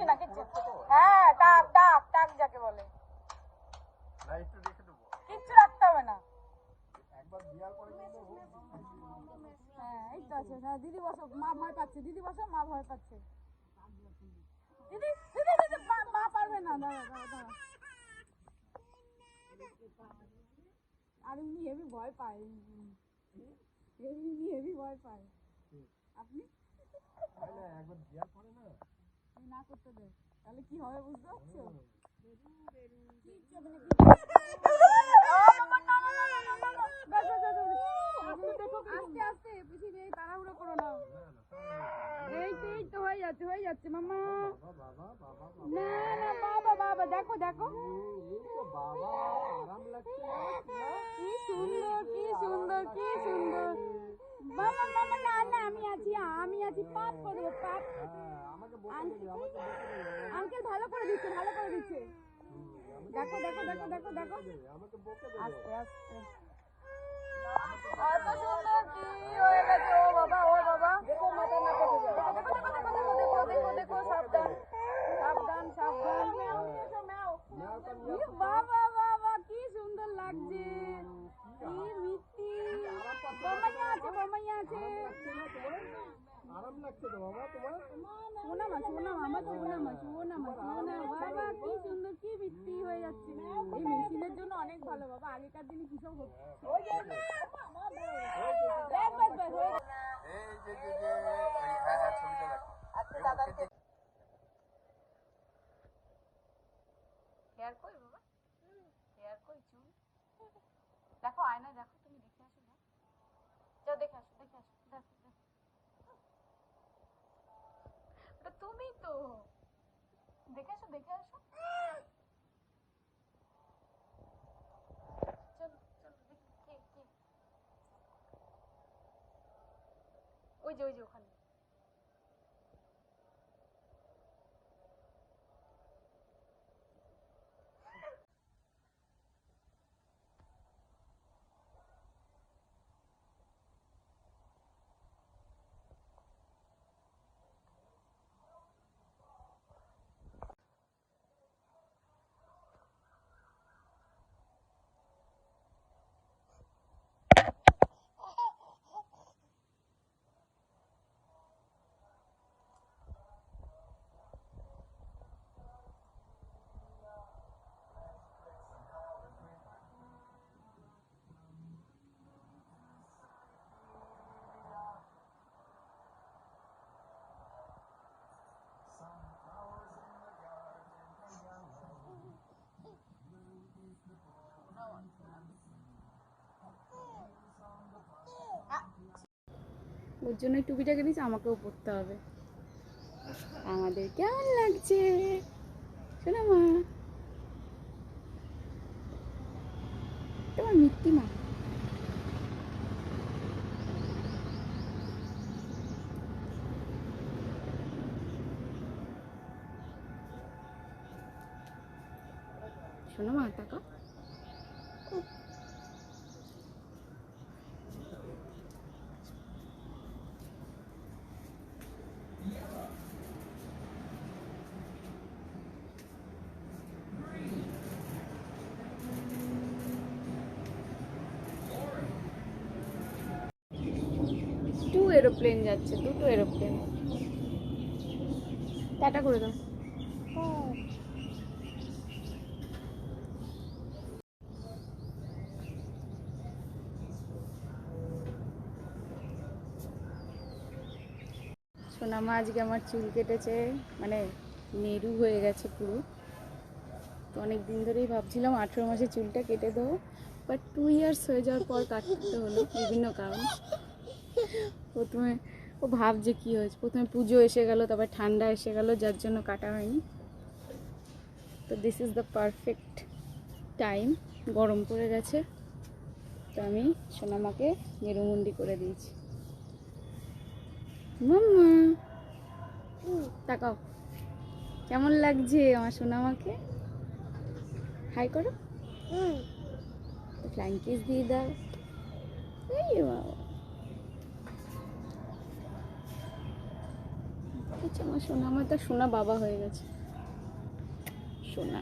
কিচ্ছু না, কিচ্ছু। হ্যাঁ টাক টাক টাক যাকে বলে। কিচ্ছু রাখতে হবে না। হ্যাঁ এই তো আছে। হ্যাঁ দিদি বসো, মা ভয় পাচ্ছে। দিদি বসো, মা ভয় পাচ্ছে। দিদি দিদি দিদি, মা পারবে না। দাঁড়া দাঁড়া দাঁড়া। আর এমনি হেভি ভয় পায়। এমনি হেভি ভয় পায়। আপনি? একবার বিয়ার পরে না না করতে দে তাহলে কি হবে বুঝতে পারছ। আস্তে আস্তে পিছিয়ে তাড়াহুড়ো করো না। এই এই তো হয়ে যাচ্ছে হয়ে যাচ্ছে মামা না না বাবা বাবা দেখো দেখো। বাবা আরাম লাগছে। কি সুন্দর কি সুন্দর কি সুন্দর আছি, আমি আছি, পাপ করব, পাপ। ভালো করে দিচ্ছে, ভালো করে দিচ্ছে। দেখো দেখো দেখো দেখো দেখো। আস্তে আস্তে। সুন্দর কি হয়ে গেছে ও বাবা ও বাবা দেখো মাথা না কেটে যায় দেখো দেখো দেখো দেখো দেখো দেখো দেখো সাবধান সাবধান সাবধান ম্যাও এসো ম্যাও ই বাবা বাবা কি সুন্দর লাগছে কি মিষ্টি বোমাইয়া আছে বোমাইয়া আছে আরাম লাগছে তো বাবা তোমার? সোনা মা সোনা আমার সোনা মা সোনা মা সোনা বাবা কি সুন্দর কি মিষ্টি হয়ে যাচ্ছে। এই মেশিনের জন্য অনেক ভালো বাবা আগেকার দিনে ব্যাস, ব্যাস, হয়ে এই যে যে ছবিটা দেখো আচ্ছা দাদাকে হেয়ার কই বাবা? হেয়ার কই চুল? দেখো আয়না দেখো তুমি দেখে আসো না যাও দেখে আসো দেখে আসো দেখো দেখো ওটা তুমি তো। দেখে আসো দেখে আসো। ওই যে ওই যে ওখানে। ওর জন্য টুপিটা কিনেছি আমাকেও পরতে হবে। আমাদের কেমন লাগছে? শোনা মা। তোমার মিট্টি মা। শোনো মা টাকা টু এরোপ্লেন যাচ্ছে, দুটো এরোপ্লেন টাটা করে দাও। সোনামা আজকে আমার চুল কেটেছে মানে মেরু হয়ে গেছে পুরো। তো অনেক দিন ধরেই ভাবছিলাম আঠেরো মাসে চুলটা কেটে দেবো বাট টু ইয়ার্স হয়ে যাওয়ার পর কাটতে হলো, বিভিন্ন কারণ। প্রথমে ও ভাবছে কি হয়েছে? প্রথমে পুজো এসে গেল তারপর ঠান্ডা এসে গেল যার জন্য কাটা হয়নি। তো this is the perfect time গরম পড়ে গেছে। তো আমি সোনামাকে মেরুমুন্ডি করে দিয়েছি। মাম্মা তাকাও। কেমন লাগছে আমার সোনামাকে? হাই করো। ফ্লাইং কিস দিয়ে দাও। এই বাবা। আচ্ছা আমার সোনা আমার তো সোনা বাবা হয়ে গেছে। সোনা।